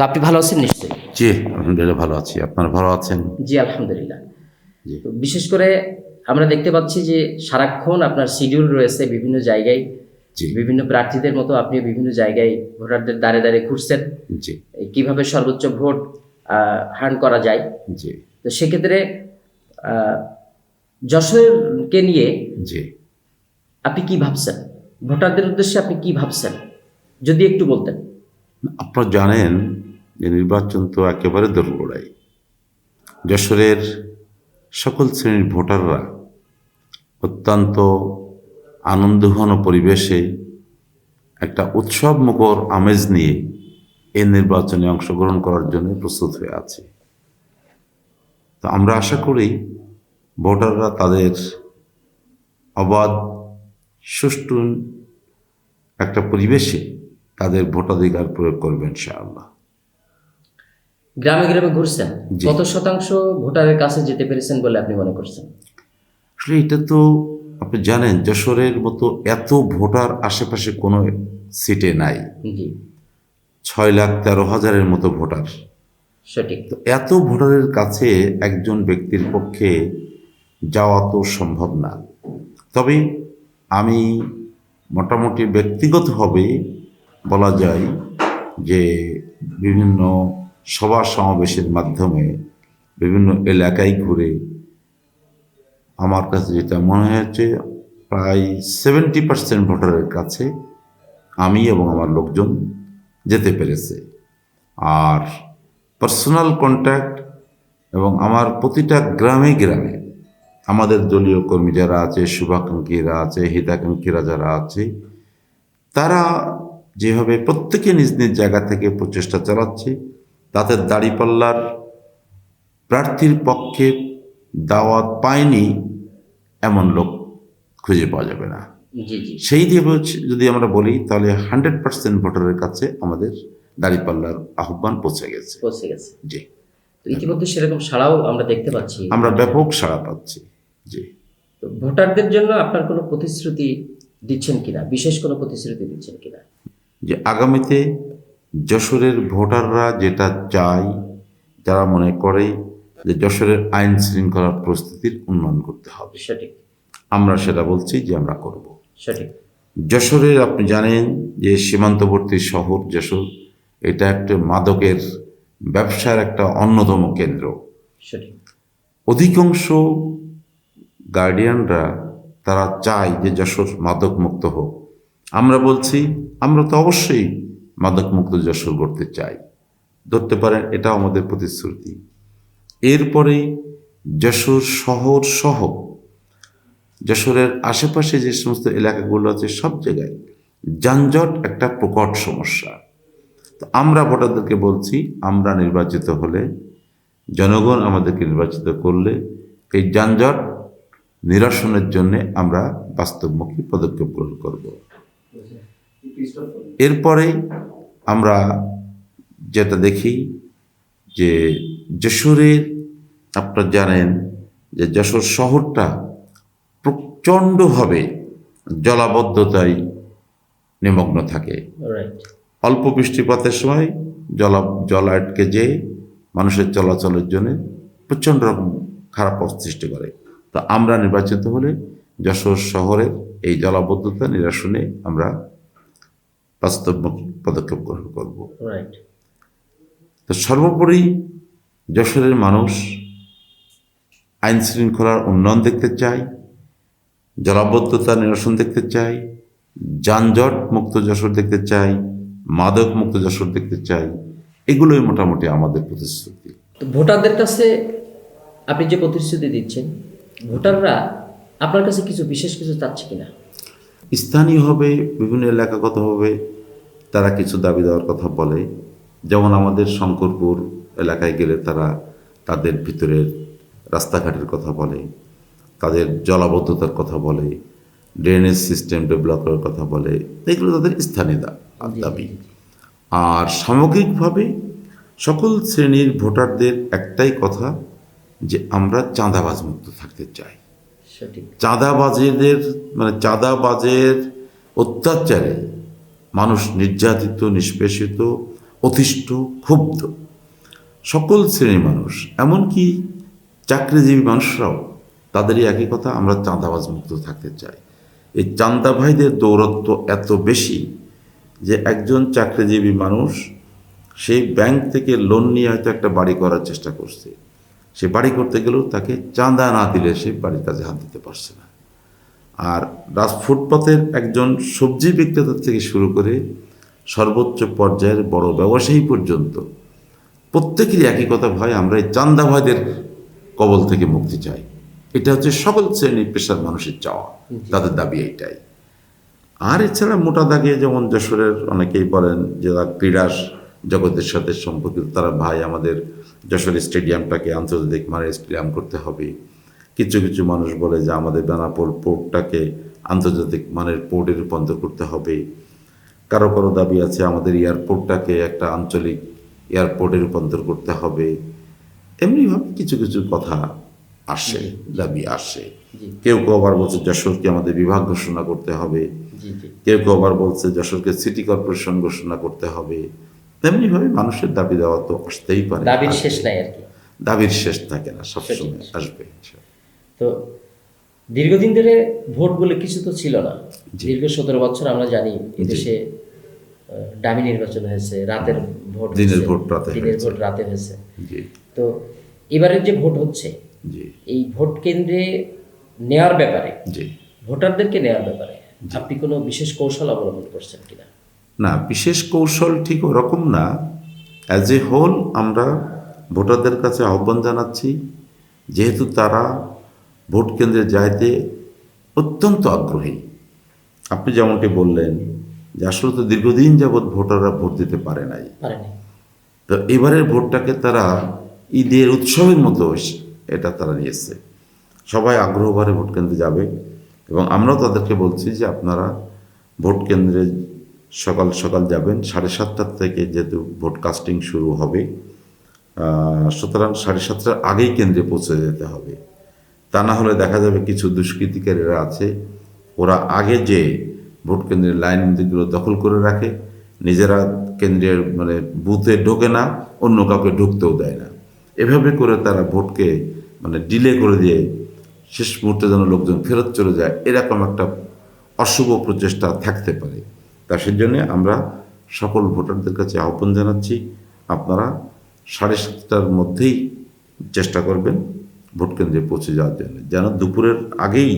তো আপনি ভালো আছেন নিশ্চয়ই? জি আলহামদুলিল্লাহ ভালো আছি। আপনারা ভালো আছেন? জি আলহামদুলিল্লাহ। তো বিশেষ করে আমরা দেখতে পাচ্ছি যে সারাক্ষণ আপনার শিডিউল রয়েছে বিভিন্ন জায়গায়। বিভিন্ন প্রার্থীদের মতো আপনি বিভিন্ন জায়গায় ভোটারদের দাঁড়ে দাঁড়িয়ে ঘুরছেন। জি। এই কীভাবে সর্বোচ্চ ভোট হার্ন করা যায়। জি। তো সেক্ষেত্রে যশোরকে নিয়ে আপনি কি ভাবছেন? ভোটারদের উদ্দেশ্যে আপনি কি ভাবছেন? যদি একটু বলতেন। আপনারা জানেন যে নির্বাচন তো একেবারে দোরগোড়াই যশোরের সকল শ্রেণির ভোটাররা অত্যন্ত আনন্দঘন পরিবেশে একটা উৎসব মুখর আমেজ নিয়ে এই নির্বাচনে অংশগ্রহণ করার জন্য প্রস্তুত হয়ে আছে। তো আমরা আশা করি ভোটাররা তাদের অবাধ, সুষ্ঠু একটা পরিবেশে তাদের ভোটাধিকার প্রয়োগ করবেন ইনশাআল্লাহ। গ্রামে গ্রামে ঘুরছেন। কত শতাংশ ভোটারের কাছে যেতে পেরেছেন বলে আপনি মনে করছেন? আসলে এটা তো আপনি জানেন যশোরের মতো এত ভোটার আশেপাশে কোনো সিটে নাই। ছয় লাখ তেরো হাজারের মতো ভোটার। সঠিক। তো এত ভোটারের কাছে একজন ব্যক্তির পক্ষে যাওয়া তো সম্ভব না। তবে আমি মোটামুটি ব্যক্তিগতভাবে বলা যায় যে বিভিন্ন সভা সমাবেশের মাধ্যমে বিভিন্ন এলাকায় ঘুরে আমার কাছে যেটা মনে হয়েছে, প্রায় সেভেন্টি পার্সেন্ট ভোটারের কাছে আমি এবং আমার লোকজন যেতে পেরেছে। আর পার্সোনাল কন্ট্যাক্ট এবং আমার প্রতিটা গ্রামে গ্রামে আমাদের দলীয় কর্মী যারা আছে, শুভাকাঙ্ক্ষীরা আছে, হিতাকাঙ্ক্ষীরা যারা আছে, তারা যেভাবে প্রত্যেকে নিজ নিজ জায়গা থেকে প্রচেষ্টা চালাচ্ছে তাতে দাড়িপাল্লার প্রার্থীর পক্ষে দাওয়াত পায়নি এমন লোক খুঁজে পাওয়া যাবে না। সেই দিয়ে যদি আমরা বলি তাহলে হান্ড্রেড পার্সেন্ট ভোটারের কাছে আমাদের দাড়িপাল্লার আহ্বান পৌঁছে গেছে। পৌঁছে গেছে। জি। ইতিমধ্যে সেরকম সাড়াও আমরা দেখতে পাচ্ছি। আমরা ব্যাপক সাড়া পাচ্ছি। জি। তো ভোটারদের জন্য আপনার কোনো প্রতিশ্রুতি দিচ্ছেন কিনা? বিশেষ কোনো প্রতিশ্রুতি দিচ্ছেন কিনা? যে আগামীতে যশোরের ভোটাররা যেটা চায় যারা মনে করে যে যশোরের আইন শৃঙ্খলার প্রস্তুতির উন্নয়ন করতে হবে। সঠিক। আমরা সেটা বলছি যে আমরা করব। সঠিক। যশোরের আপনি জানেন যে সীমান্তবর্তী শহর যশোর এটা একটা মাদকের ব্যবসার একটা অন্যতম কেন্দ্র। অধিকাংশ গার্ডিয়ানরা তারা চায় যে যশোর মাদক মুক্ত হোক। আমরা বলছি আমরা তো অবশ্যই মাদক মুক্ত যশোর করতে চাই। ধরতে পারেন এটাও আমাদের প্রতিশ্রুতি। এরপরে যশোর শহর সহ যশোরের আশেপাশে যে সমস্ত এলাকাগুলো আছে সব জায়গায় যানজট একটা প্রকট সমস্যা। তো আমরা ভোটারদেরকে বলছি, আমরা নির্বাচিত হলে, জনগণ আমাদেরকে নির্বাচিত করলে এই যানজট নিরসনের জন্য আমরা বাস্তবমুখী পদক্ষেপ গ্রহণ করব। এরপরে আমরা যেটা দেখি যে যশোরের আপনারা জানেন যে যশোর শহরটা প্রচণ্ডভাবে জলাবদ্ধতায় নিমগ্ন থাকে। অল্প বৃষ্টিপাতের সময় জল জল আটকে যেয়ে মানুষের চলাচলের জন্য প্রচণ্ড রকম খারাপ সৃষ্টি করে। তো আমরা নির্বাচিত হলে যশোর শহরের এই জলাবদ্ধতা নিরসনে আমরা বাস্তবমুখী পদক্ষেপ গ্রহণ করব। রাইট তো সর্বোপরি যশোরের মানুষ আইন শৃঙ্খলার উন্নয়ন দেখতে চায় জলাবদ্ধতা নিরসন দেখতে চাই যানজট মুক্ত যশোর দেখতে চাই মাদক মুক্ত যশোর দেখতে চাই এগুলোই মোটামুটি আমাদের প্রতিশ্রুতি। ভোটারদের কাছে আপনি যে প্রতিশ্রুতি দিচ্ছেন ভোটাররা আপনার কাছে কিছু বিশেষ কিছু চাচ্ছে কিনা? স্থানীয়ভাবে বিভিন্ন এলাকাগতভাবে তারা কিছু দাবি দেওয়ার কথা বলে। যেমন আমাদের শঙ্করপুর এলাকায় গেলে তারা তাদের ভিতরের রাস্তাঘাটের কথা বলে তাদের জলাবদ্ধতার কথা বলে ড্রেনেজ সিস্টেম ডেভেলপ করার কথা বলে। এগুলো তাদের স্থানীয় দাবি। আর সামগ্রিকভাবে সকল শ্রেণির ভোটারদের একটাই কথা যে আমরা চাঁদাবাজ মুক্ত থাকতে চাই। চাঁদাবাজেদের মানে চাঁদাবাজের অত্যাচারে মানুষ নির্যাতিত, নিষ্পেষিত, অতিষ্ঠ, ক্ষুব্ধ। সকল শ্রেণির মানুষ, এমনকি চাকরিজীবী মানুষরাও তাদেরই একই কথা, আমরা চাঁদাবাজ মুক্ত থাকতে চাই। এই চান্দা ভাইদের দৌরত্ব এত বেশি যে একজন চাকরিজীবী মানুষ সেই ব্যাংক থেকে লোন নিয়ে হয়তো একটা বাড়ি করার চেষ্টা করছে। সে বাড়ি করতে গেলেও তাকে চাঁদা না দিলে সে বাড়ির কাজে হাত দিতে পারছে না। আর রাজ ফুটপাতের একজন সবজি বিক্রেতা থেকে শুরু করে সর্বোচ্চ পর্যায়ের বড় ব্যবসায়ী পর্যন্ত প্রত্যেকেরই একই কথা ভয় আমরা এই চান্দা ভয়দের কবল থেকে মুক্তি চাই। এটা হচ্ছে সকল শ্রেণির পেশার মানুষের চাওয়া, তাদের দাবি এইটাই। আর এছাড়া মোটা দাগে যেমন যশোরের অনেকেই বলেন যারা ক্রীড়া জগতের সাথে সম্পর্কিত, তারা, ভাই, আমাদের যশোর স্টেডিয়ামটাকে আন্তর্জাতিক মানের স্টেডিয়াম করতে হবে। কিছু কিছু মানুষ বলে যে আমাদের বেনাপোল পোর্টটাকে আন্তর্জাতিক মানের পোর্টে রূপান্তর করতে হবে। কারও কারও দাবি আছে আমাদের এয়ারপোর্টটাকে একটা আঞ্চলিক এয়ারপোর্টে রূপান্তর করতে হবে। এমনিভাবে কিছু কিছু কথা আসে দাবি আসে। কেউ কেউ আবার বলছে যশোরকে আমাদের বিভাগ ঘোষণা করতে হবে। কেউ কেউ আবার বলছে যশোরকে সিটি কর্পোরেশন ঘোষণা করতে হবে। তেমনিভাবে মানুষের দাবি দেওয়া তো আসতেই পারে। দাবির শেষ নাই আর কি। দাবির শেষ থাকে না সবসময় আসবে তো দীর্ঘদিন ধরে ভোট বলে কিছু তো ছিল না। দীর্ঘ সতেরো বছর আমরা জানি দেশে ডামি নির্বাচন হয়েছে রাতের ভোট দিনের ভোট রাতে দিনের ভোট রাতে হয়েছে। তো এবারের যে ভোট হচ্ছে এই ভোট কেন্দ্রে নেওয়ার ব্যাপারে ভোটারদেরকে নেওয়ার ব্যাপারে আপনি কোনো বিশেষ কৌশল অবলম্বন করছেন কিনা? না বিশেষ কৌশল ঠিক ওরকম না। অ্যাজ এ হোল আমরা ভোটারদের কাছে আহ্বান জানাচ্ছি যেহেতু তারা ভোট কেন্দ্রে যাইতে অত্যন্ত আগ্রহী। আপনি যেমনটি বললেন যে আসলে তো দীর্ঘদিন যাবৎ ভোটাররা ভোট দিতে পারে নাই। তো এবারের ভোটটাকে তারা ঈদের উৎসবের মতো এটা তারা নিয়েছে। সবাই আগ্রহভরে ভোট কেন্দ্রে যাবে এবং আমরাও তাদেরকে বলছি যে আপনারা ভোট কেন্দ্রে সকাল সকাল যাবেন, সাড়ে সাতটার থেকে যেহেতু ভোট কাস্টিং শুরু হবে সুতরাং সাড়ে সাতটার আগেই কেন্দ্রে পৌঁছে যেতে হবে। তা না হলে দেখা যাবে কিছু দুষ্কৃতিকারীরা আছে, ওরা আগে যে ভোট কেন্দ্রের লাইনগুলো দখল করে রাখে, নিজেরা কেন্দ্রের মানে বুথে ঢোকে না, অন্য কাউকে ঢুকতেও দেয় না। এভাবে করে তারা ভোটকে মানে ডিলে করে দিয়ে শেষ মুহূর্তে যেন লোকজন ফেরত চলে যায়, এরকম একটা অশুভ প্রচেষ্টা থাকতে পারে। তা সেজন্য আমরা সকল ভোটারদের কাছে আহ্বান জানাচ্ছি আপনারা সাড়ে সাতটার মধ্যেই চেষ্টা করবেন ভোট কেন্দ্রে পৌঁছে যাওয়ার জন্য যেন দুপুরের আগেই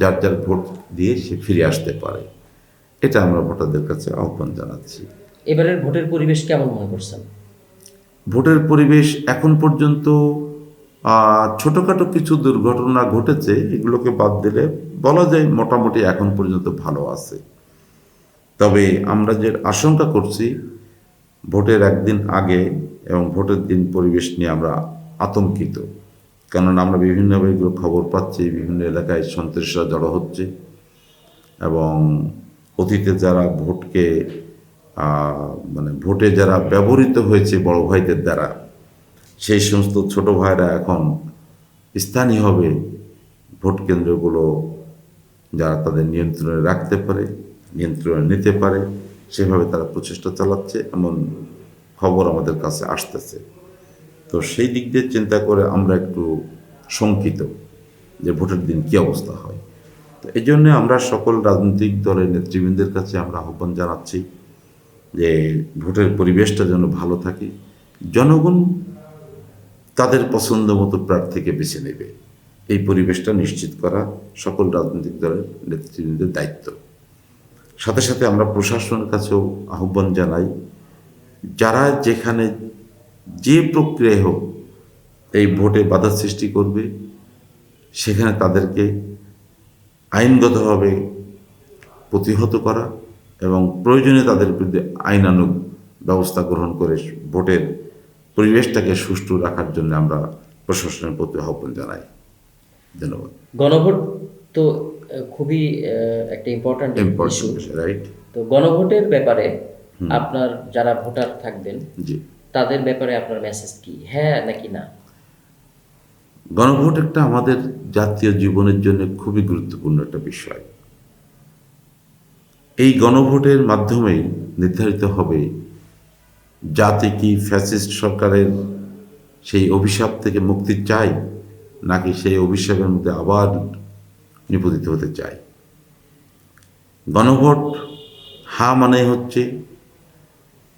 যার যার ভোট দিয়ে সে ফিরে আসতে পারে। এটা আমরা ভোটারদের কাছে আহ্বান জানাচ্ছি। এবারের ভোটের পরিবেশ কেমন মনে করছেন? ভোটের পরিবেশ এখন পর্যন্ত ছোটোখাটো কিছু দুর্ঘটনা ঘটেছে এগুলোকে বাদ দিলে বলা যায় মোটামুটি এখন পর্যন্ত ভালো আছে। তবে আমরা যে আশঙ্কা করছি, ভোটের একদিন আগে এবং ভোটের দিন পরিবেশ নিয়ে আমরা আতঙ্কিত। কেননা আমরা বিভিন্নভাবে এগুলো খবর পাচ্ছি, বিভিন্ন এলাকায় সন্ত্রাসীরা জড়ো হচ্ছে এবং অতীতে যারা ভোটকে মানে ভোটে যারা ব্যবহৃত হয়েছে বড় ভাইদের দ্বারা, সেই সমস্ত ছোট ভাইরা এখন স্থানীয়ভাবে ভোট কেন্দ্রগুলো যারা তাদের নিয়ন্ত্রণে রাখতে পারে। নিয়ন্ত্রণে নিতে পারে, সেভাবে তারা প্রচেষ্টা চালাচ্ছে, এমন খবর আমাদের কাছে আসতেছে। তো সেই দিক দিয়ে চিন্তা করে আমরা একটু শঙ্কিত যে ভোটের দিন কী অবস্থা হয়। তো এই জন্যে আমরা সকল রাজনৈতিক দলের নেতৃবৃন্দের কাছে আমরা আহ্বান জানাচ্ছি যে ভোটের পরিবেশটা যেন ভালো থাকে। জনগণ তাদের পছন্দ মতো প্রার্থীকে বেছে নেবে। এই পরিবেশটা নিশ্চিত করা সকল রাজনৈতিক দলের নেতৃবৃন্দের দায়িত্ব। সাথে সাথে আমরা প্রশাসনের কাছেও আহ্বান জানাই, যারা যেখানে যে প্রক্রিয়ায় হোক এই ভোটে বাধা সৃষ্টি করবে, সেখানে তাদেরকে আইনগতভাবে প্রতিহত করা এবং প্রয়োজনে তাদের বিরুদ্ধে আইনানুগ ব্যবস্থা গ্রহণ করে ভোটের পরিবেশটাকে সুষ্ঠু রাখার জন্য আমরা প্রশাসনের প্রতি আহ্বান জানাই। ধন্যবাদ। গণভোট তো খুবই একটা ইম্পর্ট্যান্ট ইস্যু রাইট তো গণভোটের ব্যাপারে আপনার যারা ভোটার থাকবেন জি। তাদের ব্যাপারে আপনার মেসেজ কি? হ্যাঁ নাকি না? গণভোট একটা আমাদের জাতীয় জীবনের জন্য খুবই গুরুত্বপূর্ণ একটা বিষয়। এই গণভোটের মাধ্যমে নির্ধারিত হবে জাতি কি ফ্যাসিস্ট সরকারের সেই অভিশাপ থেকে মুক্তি চায় নাকি সেই অভিশাপের মধ্যে আবার নিপতিত হতে চাই। গণভোট, হা মানে হচ্ছে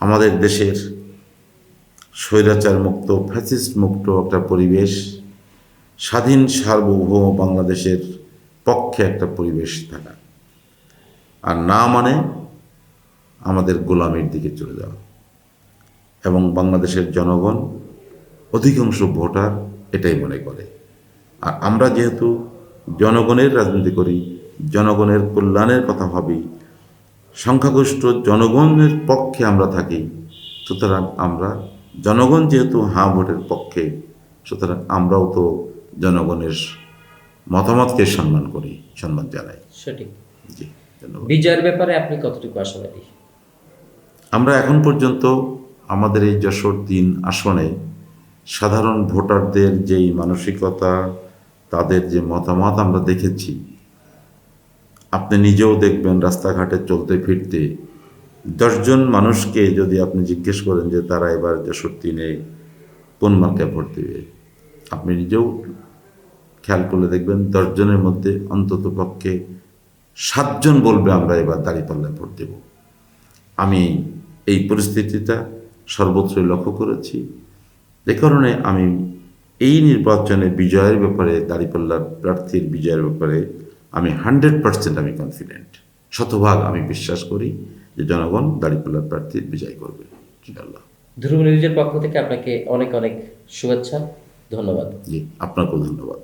আমাদের দেশের স্বৈরাচার মুক্ত ফ্যাসিস্ট মুক্ত একটা পরিবেশ, স্বাধীন সার্বভৌম বাংলাদেশের পক্ষে একটা পরিবেশ থাকা। আর না মানে আমাদের গোলামির দিকে চলে যাওয়া। এবং বাংলাদেশের জনগণ, অধিকাংশ ভোটার এটাই মনে করে। আর আমরা যেহেতু জনগণের রাজনীতি করি জনগণের কল্যাণের কথা ভাবি সংখ্যাগরিষ্ঠ জনগণের পক্ষে আমরা থাকি সুতরাং আমরা জনগণ যেহেতু হাঁ ভোটের পক্ষে সুতরাং আমরাও তো জনগণের মতামতকে সম্মান করি সম্মান জানাই। সঠিক। জি ধন্যবাদ। বিজয়ের ব্যাপারে আপনি কতটুকু আশাবাদী? আমরা এখন পর্যন্ত আমাদের এই যশোর তিন আসনে সাধারণ ভোটারদের যেই মানসিকতা তাদের যে মতামত আমরা দেখেছি, আপনি নিজেও দেখবেন রাস্তাঘাটে চলতে ফিরতে দশজন মানুষকে যদি আপনি জিজ্ঞেস করেন যে তারা এবার যশোর তিনে কোন মার্কে ভোট দেবে আপনি নিজেও খেয়াল করলে দেখবেন দশজনের মধ্যে অন্তত পক্ষে সাতজন বলবে, আমরা এবার দাঁড়িপাল্লায় ভোট দেবো আমি এই পরিস্থিতিটা সর্বত্রই লক্ষ্য করেছি। যে কারণে আমি এই নির্বাচনে বিজয়ের ব্যাপারে দাঁড়িপাল্লার প্রার্থীর বিজয়ের ব্যাপারে আমি হান্ড্রেড পার্সেন্ট আমি কনফিডেন্ট শতভাগ আমি বিশ্বাস করি যে জনগণ দাঁড়িপাল্লার প্রার্থীর বিজয় করবে ধ্রুব নিউজের পক্ষ থেকে আপনাকে অনেক অনেক শুভেচ্ছা ধন্যবাদ। জি আপনাকেও ধন্যবাদ।